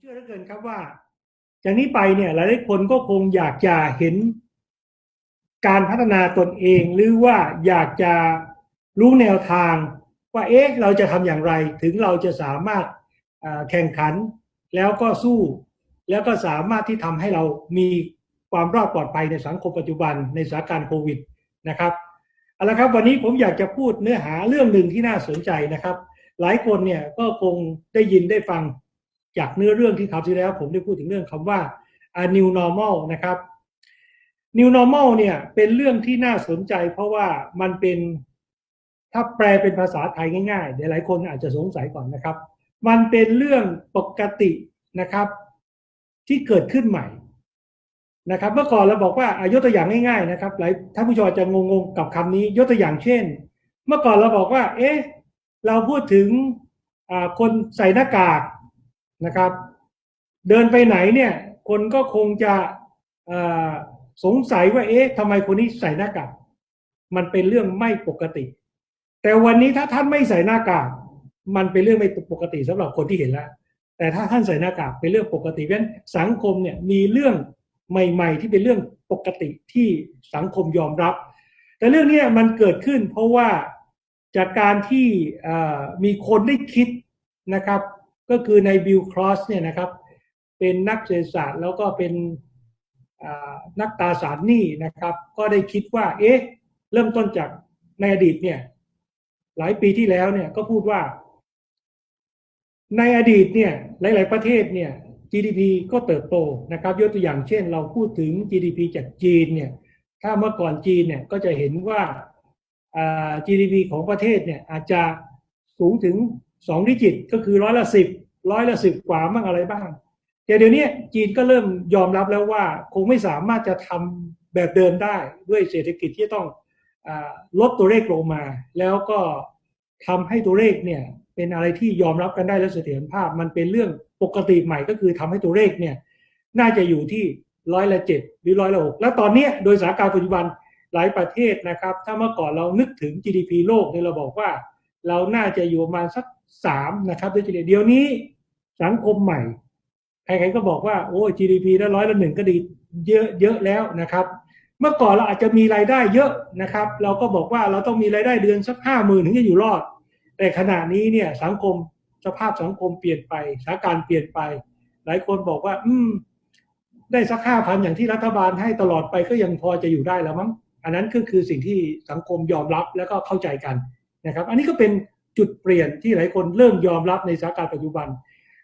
เชื่อเหลือเกินครับว่า จากนี้ไปเนี่ยหลายๆคนก็คงอยากจะเห็นการพัฒนาตนเองหรือว่าอยากจะรู้แนวทาง ว่าเอ๊ะเราจะทำอย่างไร ถึงเราจะสามารถแข่งขันแล้วก็สู้ แล้วก็สามารถที่ทำให้เรามีความรอดปลอดภัยในสังคมปัจจุบันในสถานการณ์โควิดนะครับเอาละครับวันนี้ผมอยากจะพูดเนื้อหาเรื่องหนึ่งที่น่าสนใจนะครับ หลายคนเนี่ยก็คงได้ยินได้ฟัง จากเนื้อเรื่องที่คราวที่แล้ว ผมได้พูดถึงเรื่องคำว่า a new normal นะครับ new normal เนี่ยเป็นเรื่องที่น่าสนใจ เพราะว่ามันเป็นถ้าแปลเป็นภาษาไทยง่ายๆเดี๋ยวหลายคนอาจจะสงสัยก่อนนะครับ มันเป็นเรื่องปกตินะครับ ที่เกิดขึ้นใหม่นะครับ เมื่อก่อนเราบอกว่าอายกตัวอย่างง่ายๆนะครับหลายท่านผู้ชมอาจจะงงๆกับคำนี้ยกตัวอย่างเช่น เมื่อก่อนเราบอกว่า เอ๊ะเราพูดถึงคนใส่หน้ากาก นะครับ เดินไปไหนเนี่ยคนก็คงจะสงสัยว่าเอ๊ะทำไมคนนี้ใส่หน้ากากมันเป็นเรื่องไม่ปกติ แต่วันนี้ถ้าท่านไม่ใส่หน้ากากมันเป็นเรื่องไม่ปกติสำหรับคนที่เห็นแล้วแต่ถ้าท่านใส่หน้ากากเป็นเรื่องปกติเพราะฉะนั้นสังคมเนี่ยมีเรื่องใหม่ ๆ ที่เป็นเรื่องปกติที่สังคมยอมรับ แต่เรื่องนี้มันเกิดขึ้นเพราะว่าจากการที่มีคนได้คิดนะครับ ก็คือในบิลครอสเนี่ยนะครับ เป็นนักเศรษฐศาสตร์แล้วก็เป็นนักตาสารหนี้นะครับ ก็ได้คิดว่า เอ๊ะ เริ่มต้นจากในอดีตเนี่ย หลายปีที่แล้วเนี่ยก็พูดว่า ในอดีตเนี่ย หลาย ๆ ประเทศเนี่ย GDP ก็เติบโตนะครับ ยกตัวอย่างเช่น เราพูดถึง GDP จากจีนเนี่ย ถ้าเมื่อก่อนจีนเนี่ยก็จะเห็นว่า GDP ของประเทศเนี่ยอาจจะสูงถึง สองดิจิตก็คือร้อยละสิบร้อยละสิบกว่าบ้างอะไรบ้าง แต่เดี๋ยวนี้จีนก็เริ่มยอมรับแล้วว่า คงไม่สามารถจะทำแบบเดิมได้ด้วยเศรษฐกิจที่ต้องอลดตัวเลขลงมา แล้วก็ทำให้ตัวเลขเนี่ยเป็นอะไรที่ยอมรับกันได้และเสถียรภาพ มันเป็นเรื่องปกติใหม่ก็คือทำให้ตัวเลขเนี่ยน่าจะอยู่ที่ร้อยละเจ็ดหรือร้อยละหกแล้วตอนนี้โดยสถานการณ์ปัจจุบันหลายประเทศนะครับ ถ้าเมื่อก่อนเรานึกถึง GDP โลกเนี่ยเราบอกว่า เราน่าจะอยู่ประมาณสัก สามนะครับโดยเฉลี่ยเดี๋ยวนี้สังคมใหม่ใครๆก็บอกว่าโอ้ GDP แล้ร้อยละหนึ่งก็ดีเยอะเยอะแล้วนะครับ เมื่อก่อนเราอาจจะมีรายได้เยอะนะครับ เราก็บอกว่าเราต้องมีรายได้เดือนสักห้าหมื่นถึงจะอยู่รอด แต่ขณะนี้เนี่ยสังคมสภาพสังคมเปลี่ยนไปสถานการณ์เปลี่ยนไป หลายคนบอกว่า อืม ได้สักห้าพันอย่างที่รัฐบาลให้ตลอดไปก็ยังพอจะอยู่ได้แล้วมั้งอันนั้นก็คือสิ่งที่สังคมยอมรับแล้วก็เข้าใจกันนะครับ อันนี้ก็เป็น จุดเปลี่ยนที่หลายคนเริ่มยอมรับในสถานการณ์ปัจจุบัน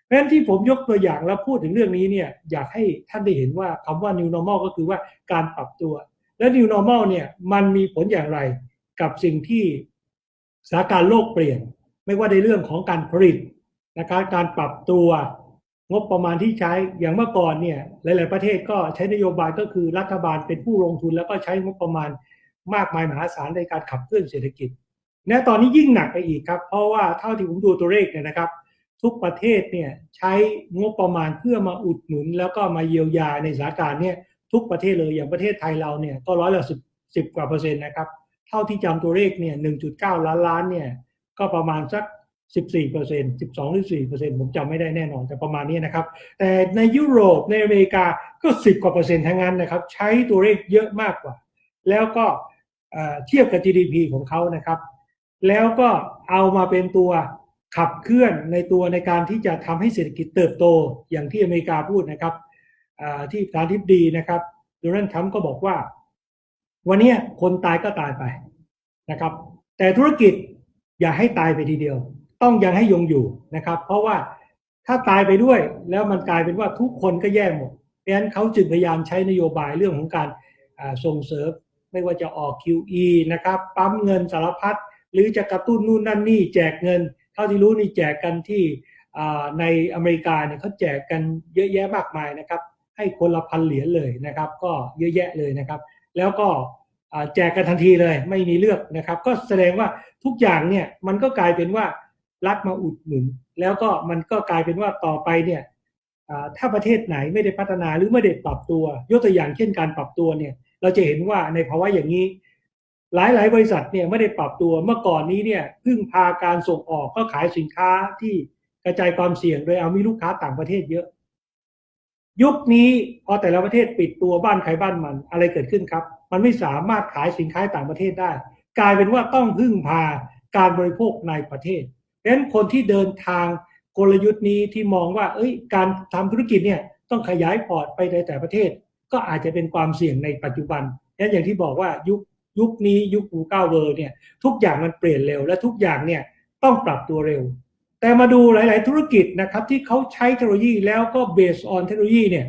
เพราะฉะนั้นที่ผมยกตัวอย่างแล้วพูดถึงเรื่องนี้เนี่ยอยากให้ท่านได้เห็นว่าคำว่า new normal ก็คือว่าการปรับตัว และ new normal เนี่ยมันมีผลอย่างไรกับสิ่งที่สถานการณ์โลกเปลี่ยน ไม่ว่าในเรื่องของการผลิตนะครับการปรับตัวงบประมาณที่ใช้อย่างเมื่อก่อนเนี่ยหลาย ๆ ประเทศก็ใช้นโยบายก็คือรัฐบาลเป็นผู้ลงทุนแล้วก็ใช้งบประมาณมากมายมหาศาลในการขับเคลื่อนเศรษฐกิจ และตอนนี้ยิ่งหนักไปอีกครับ เพราะว่าเท่าที่ผมดูตัวเลขเนี่ยนะครับ ทุกประเทศเนี่ยใช้งบประมาณเพื่อมาอุดหนุน แล้วก็มาเยียวยาในสถานการณ์เนี่ยทุกประเทศเลยอย่างประเทศไทยเราเนี่ยก็ร้อยละสิบสิบกว่าเปอร์เซ็นต์นะครับ เท่าที่จำตัวเลขเนี่ยหนึ่งจุดเก้าล้านล้านเนี่ยก็ประมาณสัก14เปอร์เซ็นต์12หรือ4เปอร์เซ็นต์ผมจำไม่ได้แน่นอนแต่ประมาณนี้นะครับ แต่ในยุโรปในอเมริกาก็10กว่าเปอร์เซ็นต์ทั้งนั้นนะครับ ใช้ตัวเลขเยอะมากกว่า แล้วก็เอ่อเทียบกับ GDP ของเขานะครับ แล้วก็เอามาเป็นตัวขับเคลื่อนในตัวในการที่จะทำให้เศรษฐกิจเติบโตอย่างที่อเมริกาพูดนะครับที่ประธานาธิบดีนะครับโดนัลด์ทรัมป์ก็บอกว่า วันนี้คนตายก็ตายไปนะครับ แต่ธุรกิจอย่าให้ตายไปทีเดียว ต้องยังให้ยงอยู่นะครับ เพราะว่าถ้าตายไปด้วยแล้วมันกลายเป็นว่าทุกคนก็แย่หมดเพราะฉะนั้นเขาจึงพยายามใช้นโยบายเรื่องของการส่งเสริมไม่ว่าจะออก QE นะครับ ปั๊มเงินสารพัด หรือจะกระตุ้นนู่นนั่นนี่แจกเงิน เท่าที่รู้นี่แจกกันที่ในอเมริกาเนี่ยเขาแจกกันเยอะแยะมากมายนะครับ ให้คนละพันเหรียญเลยนะครับ ก็เยอะแยะเลยนะครับ แล้วก็แจกกันทันทีเลย ไม่มีเลือกนะครับ ก็แสดงว่าทุกอย่างเนี่ยมันก็กลายเป็นว่ารัฐมาอุดหนุน แล้วก็มันก็กลายเป็นว่าต่อไปเนี่ยถ้าประเทศไหนไม่ได้พัฒนาหรือไม่ได้ปรับตัว ยกตัวอย่างเช่นการปรับตัวเนี่ย เราจะเห็นว่าในภาวะอย่างนี้ หลายหลายบริษัทเนี่ยไม่ได้ปรับตัวเมื่อก่อนนี้เนี่ยพึ่งพาการส่งออกก็ขายสินค้าที่กระจายความเสี่ยงโดยเอามีลูกค้าต่างประเทศเยอะ ยุคนี้พอแต่ละประเทศปิดตัวบ้านใครบ้านมันอะไรเกิดขึ้นครับ มันไม่สามารถขายสินค้าต่างประเทศได้ กลายเป็นว่าต้องพึ่งพาการบริโภคในประเทศเพราะฉะนั้นคนที่เดินทางกลยุทธ์นี้ที่มองว่า เอ้ย การทำธุรกิจเนี่ยต้องขยายพอร์ตไปในแต่ประเทศ ก็อาจจะเป็นความเสี่ยงในปัจจุบันนั้นอย่างที่บอกว่ายุค ยุคนี้ยุคกูเก้าเวอร์เนี่ยทุกอย่างมันเปลี่ยนเร็วและทุกอย่างเนี่ยต้องปรับตัวเร็ว แต่มาดูหลาย ๆ ธุรกิจนะครับที่เขาใช้เทคโนโลยีแล้วก็ based on เทคโนโลยีเนี่ย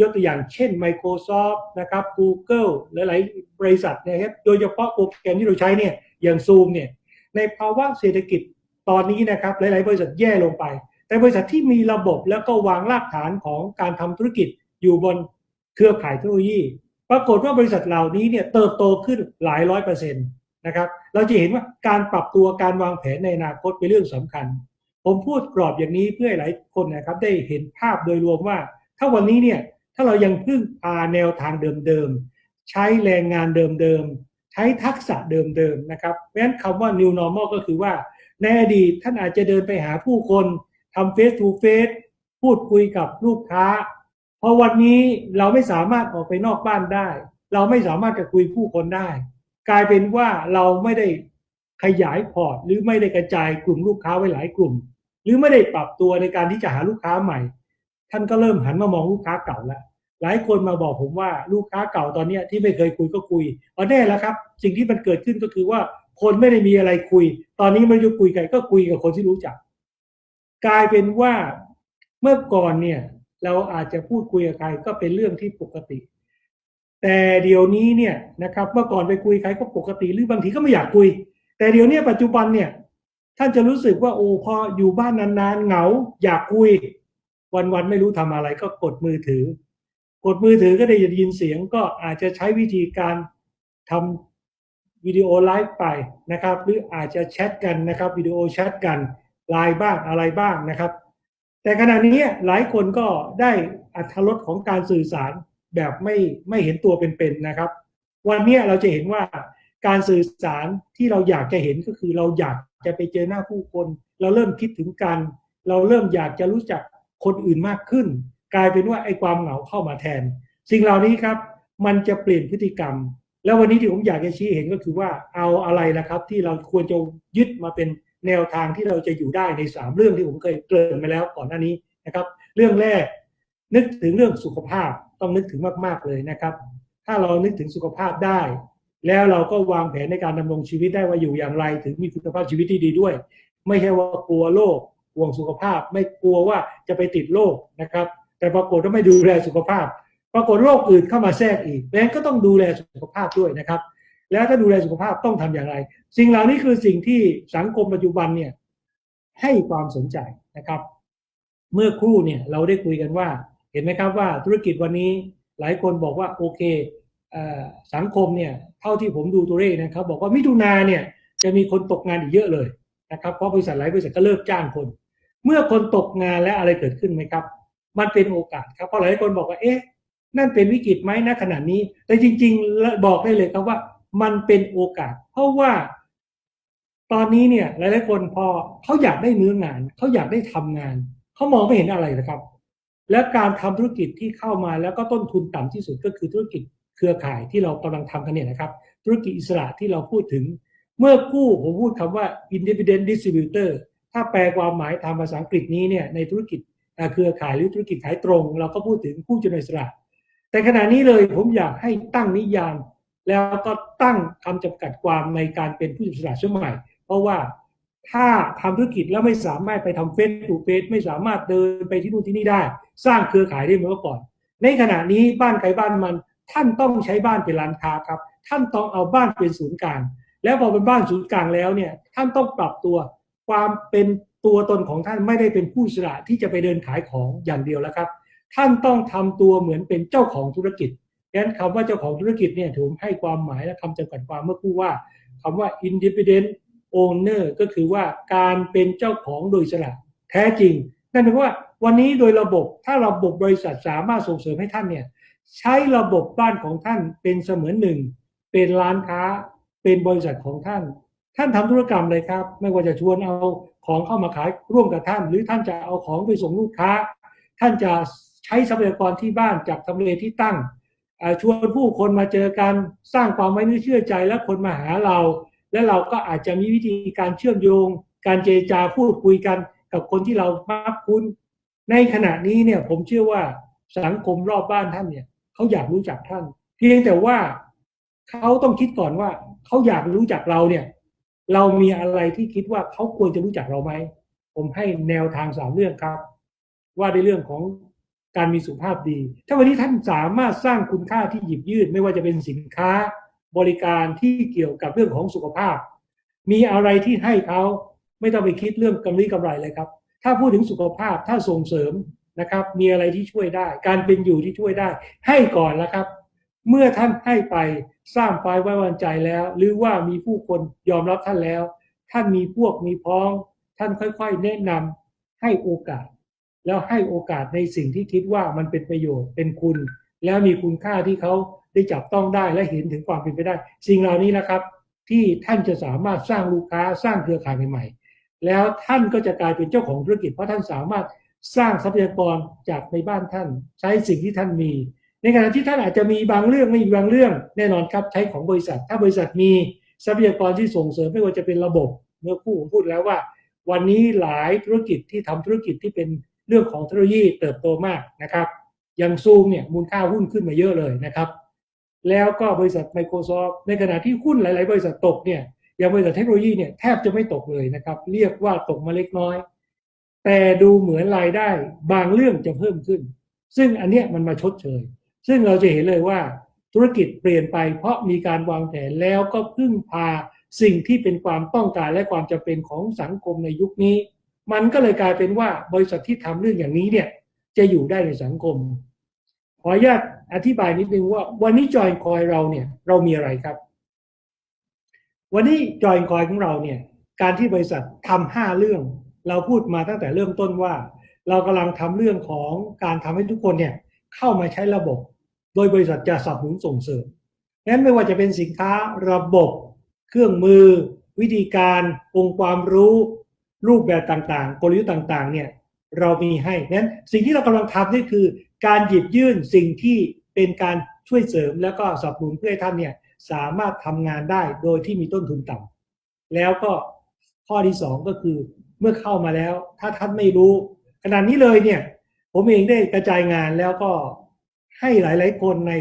ยกตัวอย่างเช่น Microsoft นะครับ Google หลาย ๆ บริษัทนะครับโดยเฉพาะโปรแกรมที่เราใช้เนี่ยอย่าง Zoom เนี่ยในภาวะเศรษฐกิจตอนนี้นะครับหลาย ๆ บริษัทแย่ลงไป แต่บริษัทที่มีระบบแล้วก็วางรากฐานของการทำธุรกิจอยู่บนเครือข่ายเทคโนโลยี ปรากฏว่าบริษัทเหล่านี้เนี่ยเติบโตขึ้นหลายร้อยเปอร์เซ็นต์นะครับ เราจะเห็นว่าการปรับตัวการวางแผนในอนาคตเป็นเรื่องสำคัญ ผมพูดกรอบอย่างนี้เพื่อให้หลายคนนะครับ ได้เห็นภาพโดยรวมว่า ถ้าวันนี้เนี่ยถ้าเรายังพึ่งพาแนวทางเดิมๆใช้แรงงานเดิมๆใช้ทักษะเดิมๆนะครับเพราะฉะนั้นคำว่า new normal ก็คือว่า ในอดีตท่านอาจจะเดินไปหาผู้คนทำ face to face พูดคุยกับลูกค้า พอวันนี้เราไม่สามารถออกไปนอกบ้านได้ เราไม่สามารถจะคุยผู้คนได้ กลายเป็นว่าเราไม่ได้ขยายพอร์ตหรือไม่ได้กระจายกลุ่มลูกค้าไว้หลายกลุ่ม หรือไม่ได้ปรับตัวในการที่จะหาลูกค้าใหม่ ท่านก็เริ่มหันมามองลูกค้าเก่าแล้วหลายคนมาบอกผมว่าลูกค้าเก่าตอนนี้ที่ไม่เคยคุยก็คุยเอาแน่แล้วครับ สิ่งที่มันเกิดขึ้นก็คือว่าคนไม่ได้มีอะไรคุย ตอนนี้ไมันจะคุยกันก็คุยกับคนที่รู้จัก กลายเป็นว่าเมื่อก่อนเนี่ย เราอาจจะพูดคุยกับใครก็เป็นเรื่องที่ปกติ แต่เดี๋ยวนี้เนี่ยนะครับเมื่อก่อนไปคุยใครก็ปกติ หรือบางทีก็ไม่อยากคุย แต่เดี๋ยวนี้ปัจจุบันเนี่ยท่านจะรู้สึกว่าโอ้พออยู่บ้านนานๆเหงาอยากคุย วันๆไม่รู้ทำอะไรก็กดมือถือ กดมือถือก็ได้ยินเสียงก็อาจจะใช้วิธีการทำวิดีโอไลฟ์ไปนะครับ หรืออาจจะแชทกันนะครับวิดีโอแชทกันไลน์บ้างอะไรบ้างนะครับ แต่ขณะนี้หลายคนก็ได้อัธรสของการสื่อสารแบบไม่ไม่เห็นตัวเป็นๆนะครับ วันนี้เราจะเห็นว่าการสื่อสารที่เราอยากจะเห็นก็คือเราอยากจะไปเจอหน้าผู้คน เราเริ่มคิดถึงกัน เราเริ่มอยากจะรู้จักคนอื่นมากขึ้น กลายเป็นว่าไอ้ความเหงาเข้ามาแทน สิ่งเหล่านี้ครับ มันจะเปลี่ยนพฤติกรรม แล้ววันนี้ที่ผมอยากจะชี้เห็นก็คือว่าเอาอะไรนะครับ ที่เราควรจะยึดมาเป็น แนวทางที่เราจะอยู่ได้ในสามเรื่องที่ผมเคยเกริ่นมาแล้วก่อนหน้านี้นะครับ เรื่องแรกนึกถึงเรื่องสุขภาพต้องนึกถึงมาก ๆ เลยนะครับ ถ้าเรานึกถึงสุขภาพได้ แล้วเราก็วางแผนในการดำรงชีวิตได้ว่าอยู่อย่างไร ถึงมีคุณภาพชีวิตที่ดีด้วย ไม่ใช่ว่ากลัวโรคห่วงสุขภาพ ไม่กลัวว่าจะไปติดโรคนะครับ แต่ปรากฏว่าไม่ดูแลสุขภาพ ปรากฏโรคอื่นเข้ามาแทรกอีกดังนั้นก็ต้องดูแลสุขภาพด้วยนะครับ แล้วถ้าดูแลสุขภาพต้องทำอย่างไร สิ่งเหล่านี้คือสิ่งที่สังคมปัจจุบันเนี่ยให้ความสนใจนะครับ เมื่อครู่เนี่ยเราได้คุยกันว่า เห็นไหมครับว่าธุรกิจวันนี้หลายคนบอกว่าโอเคเออสังคมเนี่ยเท่าที่ผมดูตัวเลขนะครับบอกว่ามิถุนาเนี่ยจะมีคนตกงานอีกเยอะเลยนะครับเพราะบริษัทหลายบริษัทก็เลิกจ้างคน เมื่อคนตกงานแล้วอะไรเกิดขึ้นไหมครับ มันเป็นโอกาสครับเพราะหลายคนบอกว่าเอ๊ะนั่นเป็นวิกฤตไหมณขณะนี้ แต่จริง ๆ บอกได้เลยครับว่า มันเป็นโอกาส เพราะว่า ตอนนี้เนี่ย หลายๆคนพอเขาอยากได้เนื้องาน เขาอยากได้ทำงานเขามองไม่เห็นอะไรนะครับ และการทำธุรกิจที่เข้ามาแล้วก็ต้นทุนต่ำที่สุดก็คือธุรกิจเครือข่ายที่เรากำลังทำกันเนี่ยนะครับ ธุรกิจอิสระที่เราพูดถึง เมื่อกู้ผมพูดคำว่า independent distributor ถ้าแปลความหมายตามภาษาอังกฤษนี้เนี่ยในธุรกิจเครือข่ายหรือธุรกิจขายตรง เราก็พูดถึงผู้จำหน่ายอิสระแต่ขณะนี้เลยผมอยากให้ตั้งนิยาม แล้วก็ตั้งคำจำกัดความในการเป็นผู้จำหน่ายอิสระช่วงใหม่ เพราะว่าถ้าทำธุรกิจแล้วไม่สามารถไปทำเฟซทูเฟซไม่สามารถเดินไปที่นู่นที่นี่ได้ สร้างเครือข่ายได้เหมือนเมื่อก่อน ในขณะนี้บ้านใครบ้านมัน ท่านต้องใช้บ้านเป็นร้านค้าครับ ท่านต้องเอาบ้านเป็นศูนย์กลาง แล้วพอเป็นบ้านศูนย์กลางแล้วเนี่ยท่านต้องปรับตัวความเป็นตัวตนของท่านไม่ได้เป็นผู้อิสระที่จะไปเดินขายของอย่างเดียวแล้วครับ ท่านต้องทำตัวเหมือนเป็นเจ้าของธุรกิจ ดังนั้นคำว่าเจ้าของธุรกิจเนี่ยผมให้ความหมายและคำจำกัดความเมื่อพูดว่าคำว่า independent owner ก็คือว่าการเป็นเจ้าของโดยสระแท้จริง นั่นหมายว่าวันนี้โดยระบบถ้าระบบบริษัทสามารถส่งเสริมให้ท่านเนี่ยใช้ระบบบ้านของท่านเป็นเสมือนหนึ่ง เป็นร้านค้าเป็นบริษัทของท่าน ท่านทำธุรกรรมเลยครับ ไม่ว่าจะชวนเอาของเข้ามาขายร่วมกับท่าน หรือท่านจะเอาของไปส่งลูกค้า ท่านจะใช้ทรัพยากรที่บ้านจากทำเลที่ตั้ง ชวนผู้คนมาเจอกันสร้างความไว้เนื้อเชื่อใจและคนมาหาเรา และเราก็อาจจะมีวิธีการเชื่อมโยง การเจรจาพูดคุยกันกับคนที่เรามักคุ้น ในขณะนี้เนี่ยผมเชื่อว่าสังคมรอบบ้านท่านเนี่ยเขาอยากรู้จักท่าน เพียงแต่ว่าเขาต้องคิดก่อนว่าเขาอยากรู้จักเราเนี่ย เรามีอะไรที่คิดว่าเขาควรจะรู้จักเราไหมผมให้แนวทางสามเรื่องครับ ว่าในเรื่องของ การมีสุขภาพดี ถ้าวันนี้ท่านสามารถสร้างคุณค่าที่หยิบยื่นไม่ว่าจะเป็นสินค้าบริการที่เกี่ยวกับเรื่องของสุขภาพ มีอะไรที่ให้เขาไม่ต้องไปคิดเรื่องกำไรกำไรเลยครับ ถ้าพูดถึงสุขภาพถ้าส่งเสริมนะครับ มีอะไรที่ช่วยได้ การเป็นอยู่ที่ช่วยได้ ให้ก่อนแล้วครับ เมื่อท่านให้ไปสร้างไฟไว้วางใจแล้ว หรือว่ามีผู้คนยอมรับท่านแล้ว ท่านมีพวกมีพ้อง ท่านค่อยๆ แนะนำให้โอกาส แล้วให้โอกาสในสิ่งที่คิดว่ามันเป็นประโยชน์เป็นคุณ แล้วมีคุณค่าที่เขาได้จับต้องได้และเห็นถึงความเป็นไปได้ สิ่งเหล่านี้นะครับ ที่ท่านจะสามารถสร้างลูกค้าสร้างเครือข่ายใหม่ๆ แล้วท่านก็จะกลายเป็นเจ้าของธุรกิจเพราะท่านสามารถสร้างทรัพยากรจากในบ้านท่าน ใช้สิ่งที่ท่านมี ในขณะที่ท่านอาจจะมีบางเรื่องไม่มีบางเรื่อง แน่นอนครับใช้ของบริษัท ถ้าบริษัทมีทรัพยากรที่ส่งเสริมไม่ว่าจะเป็นระบบ เมื่อผู้ผมพูดแล้วว่า วันนี้หลายธุรกิจที่ทำธุรกิจที่เป็น เรื่องของเทคโนโลยีเติบโตมากนะครับอย่างซูมเนี่ยมูลค่าหุ้นขึ้นมาเยอะเลยนะครับ แล้วก็บริษัท Microsoft ในขณะที่หุ้นหลาย ๆ บริษัทตกเนี่ยอย่างบริษัทเทคโนโลยีเนี่ยแทบจะไม่ตกเลยนะครับ เรียกว่าตกมาเล็กน้อย แต่ดูเหมือนรายได้บางเรื่องจะเพิ่มขึ้น ซึ่งอันเนี้ยมันมาชดเชย ซึ่งเราจะเห็นเลยว่าธุรกิจเปลี่ยนไปเพราะมีการวางแผนแล้วก็พึ่งพาสิ่งที่เป็นความต้องการและความจำเป็นของสังคมในยุคนี้ มันก็เลยกลายเป็นว่าบริษัทที่ทำเรื่องอย่างนี้เนี่ย จะอยู่ได้ในสังคม ขออนุญาตอธิบายนิดนึงว่า วันนี้จอยคอยเราเนี่ย เรามีอะไรครับ วันนี้จอยคอยของเราเนี่ย การที่บริษัททำห้าเรื่อง เราพูดมาตั้งแต่เริ่มต้นว่า เรากำลังทำเรื่องของการทำให้ทุกคนเนี่ย เข้ามาใช้ระบบ โดยบริษัทจะสนับสนุนส่งเสริมนั้นไม่ว่าจะเป็นสินค้าระบบ เครื่องมือ วิธีการองค์ความรู้ รูปแบบต่างๆ กลยุทธ์ต่างๆ เนี่ยเรามีให้นั้นสิ่งที่เรากำลังทำนี่คือ การหยิบยื่นสิ่งที่เป็นการช่วยเสริมแล้วก็สนับสนุนเพื่อให้ท่านเนี่ยสามารถทำงานได้โดยที่มีต้นทุนต่ำแล้วก็ข้อที่สองก็คือเมื่อเข้ามาแล้ว ถ้าท่านไม่รู้ขนาดนี้เลยเนี่ย ผมเองได้กระจายงานแล้วก็ให้หลาย ๆ คนใน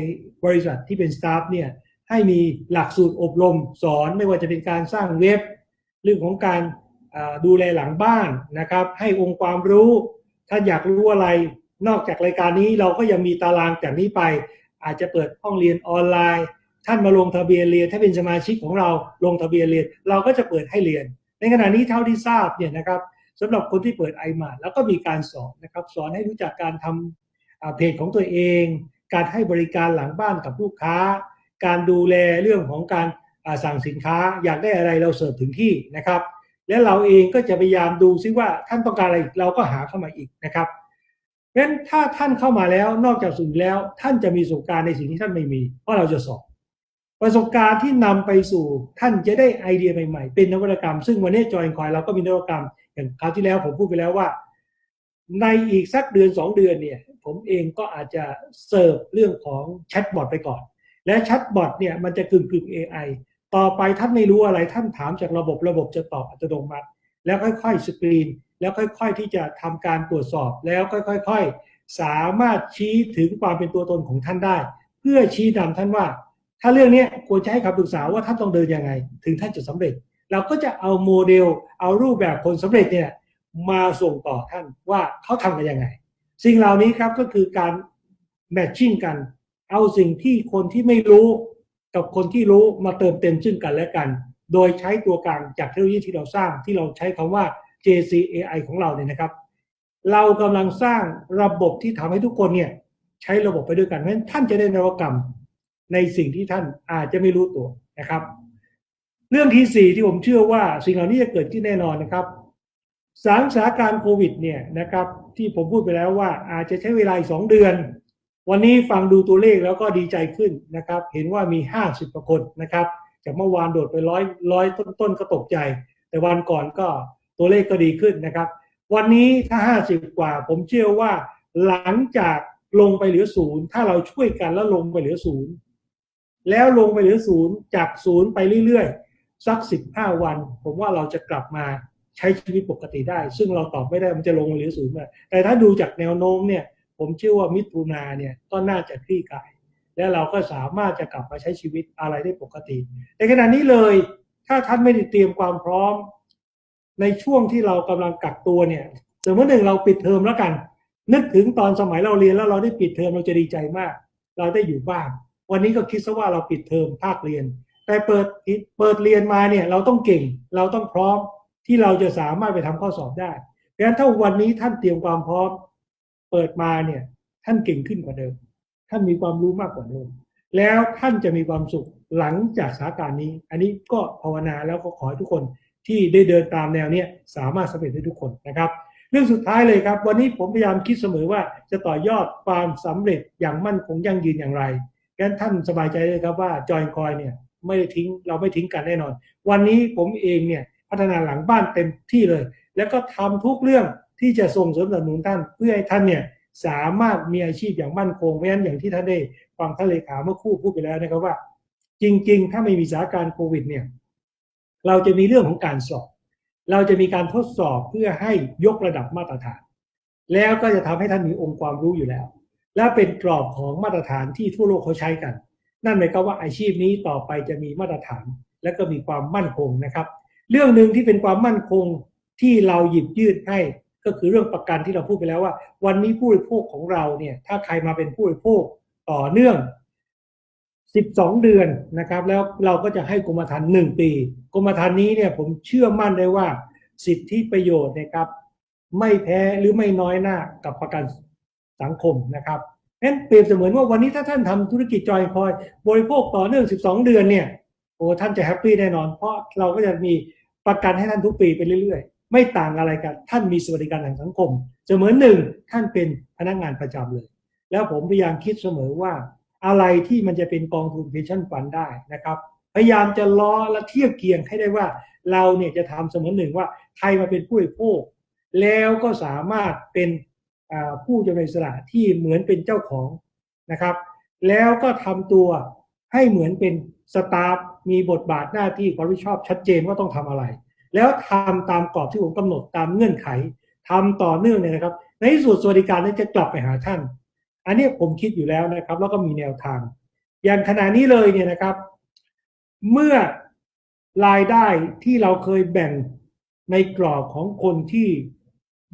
บริษัทที่เป็นสตาฟเนี่ยให้มีหลักสูตรอบรมสอนไม่ว่าจะเป็นการสร้างเว็บ เรื่องของการ ดูแลหลังบ้านนะครับ ให้องค์ความรู้ ถ้าอยากรู้อะไร นอกจากรายการนี้เราก็ยังมีตารางจากนี้ไป อาจจะเปิดห้องเรียนออนไลน์ ท่านมาลงทะเบียนเรียน ถ้าเป็นสมาชิกของเราลงทะเบียนเรียน เราก็จะเปิดให้เรียน ในขณะนี้เท่าที่ทราบเนี่ยนะครับสำหรับคนที่เปิดไอมาแล้วก็มีการสอนนะครับ สอนให้รู้จักการทำเพจของตัวเอง การให้บริการหลังบ้านกับลูกค้า การดูแลเรื่องของการสั่งสินค้าอยากได้อะไรเราเสิร์ฟถึงที่นะครับ และเราเองก็จะพยายามดูซิว่าท่านต้องการอะไรเราก็หาเข้ามาอีกนะครับเพราะฉะนั้นถ้าท่านเข้ามาแล้วนอกจากสิ่งแล้ว ท่านจะมีประสบการณ์ในสิ่งที่ท่านไม่มี เพราะเราจะสอนประสบการณ์ที่นำไปสู่ท่านจะได้ไอเดียใหม่ๆ เป็นนวัตกรรม ซึ่งวันนี้จอยคอยเราก็มีนวัตกรรม อย่างคราวที่แล้วผมพูดไปแล้วว่า ในอีกสักเดือนสองเดือนเนี่ย ผมเองก็อาจจะเสิร์ฟเรื่องของแชทบอทไปก่อน และแชทบอทเนี่ยมันจะกึ่งกึ่ง AI ต่อไปท่านไม่รู้อะไรท่านถามจากระบบระบบจะตอบอัตโนมัติ แล้วค่อยๆสกรีน แล้วค่อยๆที่จะทำการตรวจสอบแล้วค่อยๆ สามารถชี้ถึงความเป็นตัวตนของท่านได้ เพื่อชี้นำท่านว่า ถ้าเรื่องนี้ควรจะให้คำปรึกษาว่าท่านต้องเดินยังไง ถึงท่านจะสำเร็จ เราก็จะเอาโมเดล เอารูปแบบผลสำเร็จเนี่ยมาส่งต่อท่านว่าเขาทำกันยังไง สิ่งเหล่านี้ครับก็คือการแมทชิ่งกัน เอาสิ่งที่คนที่ไม่รู้ กับคนที่รู้มาเติมเต็มซึ่งกันและกัน โดยใช้ตัวกลางจากเทคโนโลยีที่เราสร้างที่เราใช้คำว่า JCAI ของเราเนี่ยนะครับ เรากำลังสร้างระบบที่ทำให้ทุกคนเนี่ยใช้ระบบไปด้วยกันเพราะฉะนั้นท่านจะได้นวัตกรรมในสิ่งที่ท่านอาจจะไม่รู้ตัวนะครับ เรื่องที่สี่ที่ผมเชื่อว่าสิ่งเหล่านี้จะเกิดขึ้นแน่นอนนะครับสถานการณ์โควิดเนี่ยนะครับที่ผมพูดไปแล้วว่าอาจจะใช้เวลาสองเดือน วันนี้ฟังดูตัวเลขแล้วก็ดีใจขึ้นนะครับ เห็นว่ามีห้าสิบคนนะครับ จากเมื่อวานโดดไปร้อยร้อยต้นๆก็ตกใจ แต่วันก่อนก็ตัวเลขก็ดีขึ้นนะครับ วันนี้ถ้าห้าสิบกว่า ผมเชื่อว่าหลังจากลงไปเหลือศูนย์ถ้าเราช่วยกันแล้วลงไปเหลือศูนย์แล้วลงไปเหลือศูนย์จากศูนย์ไปเรื่อยๆสักสิบห้าวัน ผมว่าเราจะกลับมาใช้ชีวิตปกติได้ ซึ่งเราตอบไม่ได้มันจะลงไปเหลือศูนย์ไหร่แต่ถ้าดูจากแนวโน้มเนี่ย ผมเชื่อว่ามิถุนาเนี่ยก็น่าจะคลี่คลาย และเราก็สามารถจะกลับมาใช้ชีวิตอะไรได้ปกติ ในขณะนี้เลยถ้าท่านไม่ได้เตรียมความพร้อม ในช่วงที่เรากำลังกักตัวเนี่ยสมมติหนึ่งเราปิดเทอมแล้วกัน นึกถึงตอนสมัยเราเรียนแล้วเราได้ปิดเทอมเราจะดีใจมาก เราได้อยู่บ้าน วันนี้ก็คิดซะว่าเราปิดเทอมภาคเรียน แต่เปิดเปิดเรียนมาเนี่ยเราต้องเก่งเราต้องพร้อมที่เราจะสามารถไปทำข้อสอบได้เพราะฉะนั้นถ้าวันนี้ท่านเตรียมความพร้อม เปิดมาเนี่ยท่านเก่งขึ้นกว่าเดิม ท่านมีความรู้มากกว่าเดิม แล้วท่านจะมีความสุขหลังจากสถานการณ์นี้ อันนี้ก็ภาวนาแล้วก็ขอให้ทุกคนที่ได้เดินตามแนวเนี้ยสามารถสำเร็จได้ทุกคนนะครับ เรื่องสุดท้ายเลยครับ วันนี้ผมพยายามคิดเสมอว่าจะต่อยอดความสำเร็จอย่างมั่นคงยั่งยืนอย่างไรงั้นท่านสบายใจเลยครับว่าจอยคอยเนี่ยไม่ได้ทิ้งเราไม่ทิ้งกันแน่นอน วันนี้ผมเองเนี่ยพัฒนาหลังบ้านเต็มที่เลย แล้วก็ทำทุกเรื่อง ที่จะส่งเสริมสนับสนุนท่านเพื่อให้ท่านเนี่ยสามารถมีอาชีพอย่างมั่นคงเพราะฉะนั้นอย่างที่ท่านได้ฟังท่านเลขาเมื่อคู่พูดไปแล้วนะครับว่า จริง ๆ ถ้าไม่มีสถานการณ์โควิดเนี่ยเราจะมีเรื่องของการสอบ เราจะมีการทดสอบเพื่อให้ยกระดับมาตรฐาน แล้วก็จะทำให้ท่านมีองค์ความรู้อยู่แล้ว และเป็นกรอบของมาตรฐานที่ทั่วโลกเขาใช้กัน นั่นหมายความว่าอาชีพนี้ต่อไปจะมีมาตรฐาน และก็มีความมั่นคงนะครับ เรื่องหนึ่งที่เป็นความมั่นคงที่เราหยิบยื่นให้ ก็คือเรื่องประกันที่เราพูดไปแล้วว่า วันนี้ผู้บริโภคของเราเนี่ย ถ้าใครมาเป็นผู้บริโภคต่อเนื่อง 12 เดือนนะครับ แล้วเราก็จะให้กรมธรรม์หนึ่งปี กรมธรรม์นี้เนี่ยผมเชื่อมั่นได้ว่าสิทธิประโยชน์นะครับ ไม่แพ้หรือไม่น้อยหน้ากับประกันสังคมนะครับนั้นเปรียบเสมือนว่าวันนี้ถ้าท่านทำธุรกิจจอยคอย บริโภคต่อเนื่อง 12 เดือนเนี่ยโอ้ท่านจะแฮปปี้แน่นอน เพราะเราก็จะมีประกันให้ท่านทุกปีไปเรื่อยๆ ไม่ต่างอะไรกัน ท่านมีสวัสดิการทางสังคมเสมือนหนึ่งท่านเป็นพนักงานประจำเลย แล้วผมพยายามคิดเสมอว่า อะไรที่มันจะเป็นกองทุนเพนชั่นฟันได้นะครับ พยายามจะล้อและเทียบเคียงให้ได้ว่า เราเนี่ยจะทำเสมือนหนึ่งว่าใครมาเป็นผู้บริโภคแล้วก็สามารถเป็นผู้จำหน่ายอิสระที่เหมือนเป็นเจ้าของนะครับ แล้วก็ทำตัวให้เหมือนเป็นสตาฟมีบทบาทหน้าที่ความรับผิดชอบชัดเจนว่าต้องทำอะไร แล้วทำตามกรอบที่ผมกำหนดตามเงื่อนไขทำต่อเนื่องเนี่ยนะครับ ในที่สุดสวัสดิการนั้นจะกลับไปหาท่าน อันนี้ผมคิดอยู่แล้วนะครับ แล้วก็มีแนวทาง อย่างขณะนี้เลยเนี่ยนะครับ เมื่อรายได้ที่เราเคยแบ่งในกรอบของคนที่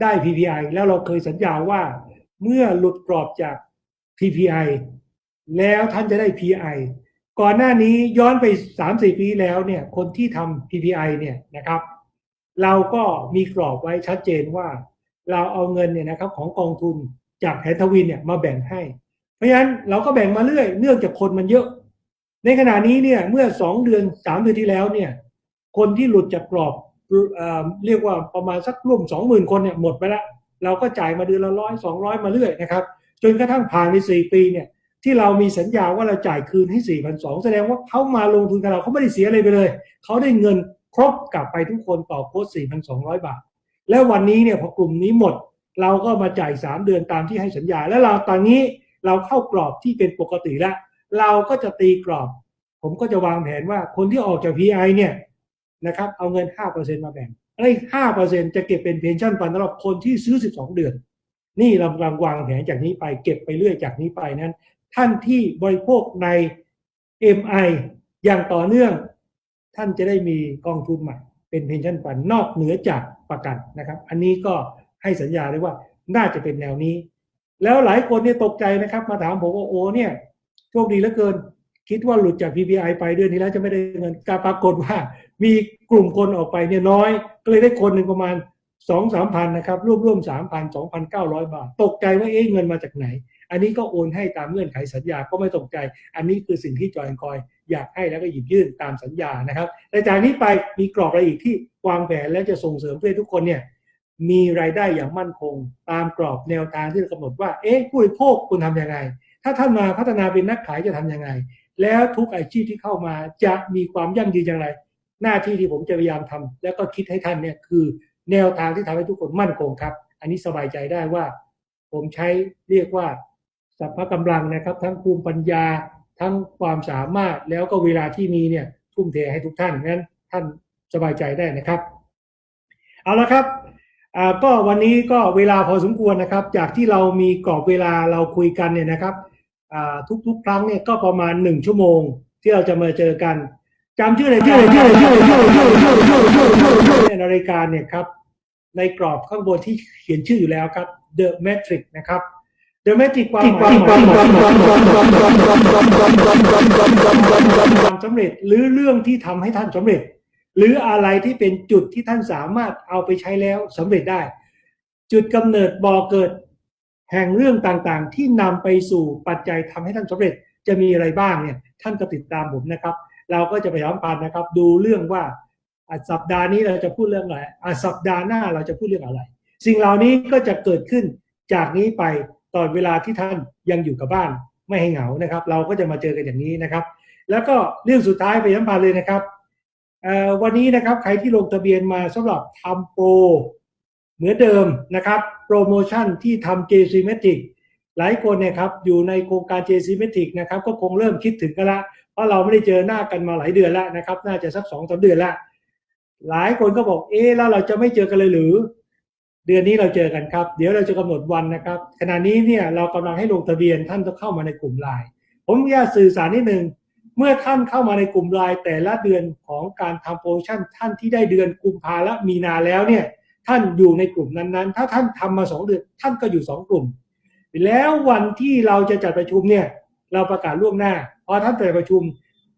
ได้ PPI แล้วเราเคยสัญญาว่าเมื่อหลุดกรอบจาก PPI แล้วท่านจะได้ PI ก่อนหน้านี้ย้อนไป 3-4 ปีแล้วเนี่ยคนที่ทำ PPI เนี่ยนะครับ เราก็มีกรอบไว้ชัดเจนว่าเราเอาเงินเนี่ยนะครับของกองทุนจากแผนทวินเนี่ยมาแบ่งให้ เพราะฉะนั้นเราก็แบ่งมาเรื่อยเนื่องจากคนมันเยอะ ในขณะนี้เนี่ยเมื่อ 2 เดือน 3 เดือนที่แล้วเนี่ยคนที่หลุดจากกรอบเรียกว่าประมาณสักร่วมสองหมื่นคนเนี่ยหมดไปแล้วเราก็จ่ายมาเดือนละร้อยสองร้อยมาเรื่อยนะครับจนกระทั่งผ่านในสี่ปีเนี่ย ที่เรามีสัญญาว่าเราจ่ายคืนให้สี่พันสองแสดงว่าเขามาลงทุนกับเราเขาไม่ได้เสียอะไรไปเลย เขาได้เงินครบกลับไปทุกคนต่อโค้ดสี่พันสองร้อยบาท แล้ววันนี้เนี่ยพอกลุ่มนี้หมด เราก็มาจ่ายสามเดือนตามที่ให้สัญญา แล้วเราตอนนี้เราเข้ากรอบที่เป็นปกติแล้ว เราก็จะตีกรอบ ผมก็จะวางแผนว่าคนที่ออกจาก PI เนี่ยนะครับเอาเงิน 5%มาแบ่งไอ้5%จะเก็บเป็นเพนชั่นฟันสำหรับคนที่ซื้อ 12 เดือน นี่เรากำลังวางแผนจากนี้ไปเก็บไปเรื่อยจากนี้ไปนั้น ท่านที่บริโภคใน MI อย่างต่อเนื่อง ท่านจะได้มีกองทุนใหม่เป็นเพนชั่นฟันนอกเหนือจากประกันนะครับ อันนี้ก็ให้สัญญาได้ว่าน่าจะเป็นแนวนี้ แล้วหลายคนเนี่ยตกใจนะครับ มาถามผมว่าโอ้เนี่ยโชคดีเหลือเกิน คิดว่าหลุดจาก PPI ไปเดือนนี้แล้วจะไม่ได้เงินการปรากฏว่า มีกลุ่มคนออกไปเนี่ยน้อย ก็เลยได้คนหนึ่งประมาณสองสามพันนะครับรวบรวมสามพันสองพันเก้าร้อยบาท ตกใจว่าเอ๊ะเงินมาจากไหน อันนี้ก็โอนให้ตามเงื่อนไขสัญญาก็ไม่ตกใจ อันนี้คือสิ่งที่จอยคอยอยากให้แล้วก็หยิบยื่นตามสัญญานะครับแต่จากนี้ไปมีกรอบอะไรอีกที่วางแผนและจะส่งเสริมเพื่อทุกคนเนี่ยมีรายได้อย่างมั่นคง ตามกรอบแนวทางที่เรากำหนดว่า เอ๊ะผู้บริโภคคุณทำยังไง ถ้าท่านมาพัฒนาเป็นนักขายจะทำยังไง แล้วทุกอาชีพที่เข้ามาจะมีความยั่งยืนอย่างไร หน้าที่ที่ผมจะพยายามทำแล้วก็คิดให้ท่านเนี่ยคือแนวทางที่ทำให้ทุกคนมั่นคงครับ อันนี้สบายใจได้ว่า ผมใช้เรียกว่า สัพพะกำลังนะครับ ทั้งภูมิปัญญาทั้งความสามารถแล้วก็เวลาที่มีเนี่ยทุ่มเทให้ทุกท่านงั้นท่านสบายใจได้นะครับ เอาละครับก็วันนี้ก็เวลาพอสมควรนะครับ จากที่เรามีกรอบเวลาเราคุยกันเนี่ยนะครับอ่าทุกๆ ครั้งเนี่ยก็ประมาณหนึ่งชั่วโมงที่เราจะมาเจอกันจำชื่อรายการในรายการเนี่ยครับในกรอบข้างบนที่เขียนชื่ออยู่แล้วครับ The Matrix นะครับ The Matrix ความหมายความสำเร็จ หรือเรื่องที่ทำให้ท่านสำเร็จ หรืออะไรที่เป็นจุดที่ท่านสามารถเอาไปใช้แล้วสำเร็จได้ จุดกำเนิดบ่อเกิด แห่งเรื่องต่างๆ ที่นำไปสู่ปัจจัยทำให้ท่านสำเร็จจะมีอะไรบ้างเนี่ยท่านก็ติดตามผมนะครับ เราก็จะไปสัมพันธ์นะครับ ดูเรื่องว่าอะสัปดาห์นี้เราจะพูดเรื่องอะไรอะสัปดาห์หน้าเราจะพูดเรื่องอะไร สิ่งเหล่านี้ก็จะเกิดขึ้นจากนี้ไป ตอนเวลาที่ท่านยังอยู่กับบ้านไม่ให้เหงานะครับ เราก็จะมาเจอกันอย่างนี้นะครับ แล้วก็เรื่องสุดท้ายไปสัมพันเลยนะครับวันนี้นะครับใครที่ลงทะเบียนมาสำหรับทำโปรเหมือนเดิมนะครับ โปรโมชั่นที่ทำ j c m e t r i c หลายคนเนี่ยครับอยู่ในโครงการ j c m e t r i c นะครับก็คงเริ่มคิดถึงกันละเพราะเราไม่ได้เจอหน้ากันมาหลายเดือนแล้วนะครับ น่าจะสักสองสามเดือนล้วหลายคนก็บอกเอ๊แล้วเราจะไม่เจอกันเลยหรือ เดือนนี้เราเจอกันครับ เดี๋ยวเราจะกำหนดวันนะครับ ขณะนี้เนี่ยเรากำลังให้ลงทะเบียนท่านต้องเข้ามาในกลุ่มไลน์ผมอยากสื่อสารนิดนึงเมื่อท่านเข้ามาในกลุ่มไลน์แต่ละเดือนของการทำโปรโมชั่นท่านที่ได้เดือนกุมภาและมีนาแล้วเนี่ยท่านอยู่ในกลุ่มนั้นๆ ถ้าท่านทำมาสองเดือน ท่านก็อยู่สองกลุ่ม แล้ววันที่เราจะจัดประชุมเนี่ยเราประกาศล่วงหน้าพอท่านจัดประชุม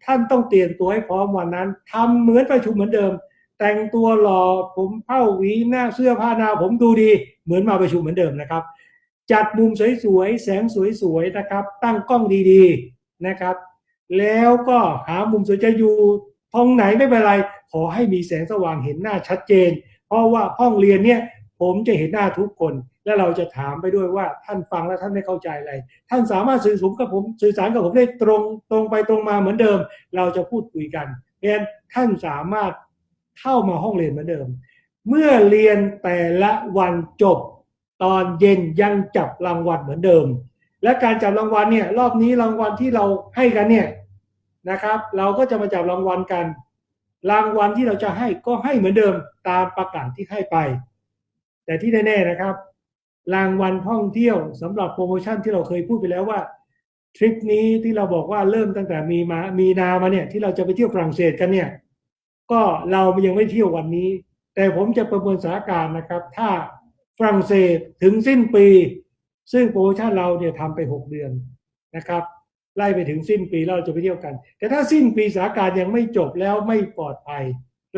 ท่านต้องเตรียมตัวให้พร้อมวันนั้นทำเหมือนประชุมเหมือนเดิม แต่งตัวหล่อผมเผ้าหวีหน้าเสื้อผ้าหน้าผมดูดี เหมือนมาประชุมเหมือนเดิมนะครับ จัดมุมสวยๆแสงสวยๆนะครับ ตั้งกล้องดีๆนะครับ แล้วก็หามุมสวยจะอยู่ห้องไหนไม่เป็นไร ขอให้มีแสงสว่างเห็นหน้าชัดเจน เพราะว่าห้องเรียนเนี่ยผมจะเห็นหน้าทุกคน และเราจะถามไปด้วยว่าท่านฟังแล้วท่านไม่เข้าใจอะไร ท่านสามารถสื่อสารกับผมสื่อสารกับผมได้ตรงตรงไปตรงมาเหมือนเดิม เราจะพูดคุยกันเพราะฉะนั้นท่านสามารถ เข้ามาห้องเรียนเหมือนเดิม เมื่อเรียนแต่ละวันจบ ตอนเย็นยังจับรางวัลเหมือนเดิม และการจับรางวัลเนี่ยรอบนี้รางวัลที่เราให้กันเนี่ยนะครับ เราก็จะมาจับรางวัลกัน รางวัลที่เราจะให้ก็ให้เหมือนเดิมตามประกาศที่ให้ไป แต่ที่แน่ๆนะครับ รางวัลท่องเที่ยวสำหรับโปรโมชั่นที่เราเคยพูดไปแล้วว่าทริปนี้ที่เราบอกว่าเริ่มตั้งแต่มีมามีนามาเนี่ยที่เราจะไปเที่ยวฝรั่งเศสกันเนี่ย ก็เรายังไม่เที่ยววันนี้ แต่ผมจะประเมินสถานการณ์นะครับ ถ้าฝรั่งเศสถึงสิ้นปี ซึ่งโปรโมชั่นเราเนี่ยทำไปหกเดือนนะครับไล่ไปถึงสิ้นปีแล้วเราจะไปเที่ยวกัน แต่ถ้าสิ้นปีสถานการณ์ยังไม่จบแล้วไม่ปลอดภัย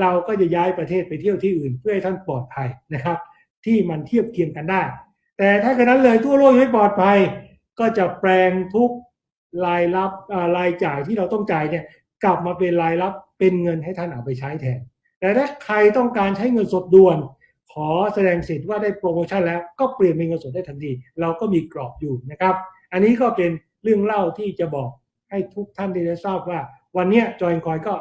เราก็จะย้ายประเทศไปเที่ยวที่อื่น เพื่อให้ท่านปลอดภัยนะครับ ที่มันเทียบเคียงกันได้ แต่ถ้าขนาดเลยทั่วโลกยังไม่ปลอดภัย ก็จะแปลงทุกรายรับรายจ่ายที่เราต้องจ่ายเนี่ยกลับมาเป็นรายรับ เป็นเงินให้ท่านเอาไปใช้แทน แต่ถ้าใครต้องการใช้เงินสดด่วน ขอแสดงสิทธิ์ว่าได้โปรโมชั่นแล้วก็เปลี่ยนเป็นเงินสดได้ทันที เราก็มีกรอบอยู่นะครับ อันนี้ก็เป็นเรื่องเล่าที่จะบอกให้ทุกท่านได้ทราบว่า วันนี้จอยคอยก็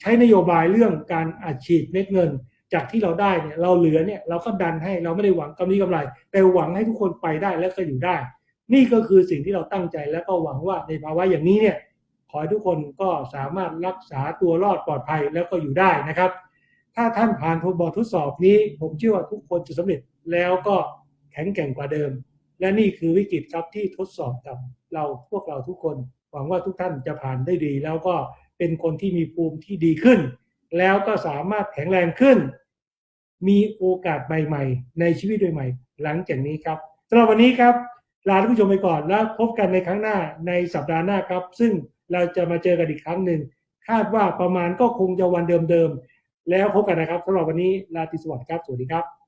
ใช้นโยบายเรื่องการอัดฉีดเม็ดเงิน จากที่เราได้เนี่ยเราเหลือเนี่ยเราก็ดันให้เราไม่ได้หวังกำไรกำไร แต่หวังให้ทุกคนไปได้และก็อยู่ได้ นี่ก็คือสิ่งที่เราตั้งใจและก็หวังว่าในภาวะอย่างนี้เนี่ย ขอให้ทุกคนก็สามารถรักษาตัวรอดปลอดภัยแล้วก็อยู่ได้นะครับ ถ้าท่านผ่านทดบททดสอบนี้ ผมเชื่อว่าทุกคนจะสำเร็จแล้วก็แข็งแกร่งกว่าเดิม และนี่คือวิกฤตครับที่ทดสอบกับเราพวกเราทุกคน หวังว่าทุกท่านจะผ่านได้ดี แล้วก็เป็นคนที่มีภูมิที่ดีขึ้น แล้วก็สามารถแข็งแรงขึ้น มีโอกาสใหม่ๆ ในชีวิตใหม่ๆหลังจากนี้ครับสำหรับวันนี้ครับลาท่านผู้ชมไปก่อนแล้วพบกันในครั้งหน้าในสัปดาห์หน้าครับ ซึ่ง เราจะมาเจอกันอีกครั้งหนึ่ง คาดว่าประมาณก็คงจะวันเดิมๆ แล้วพบกันนะครับสำหรับวันนี้ลาตรีสวัสดิ์ครับ สวัสดีครับ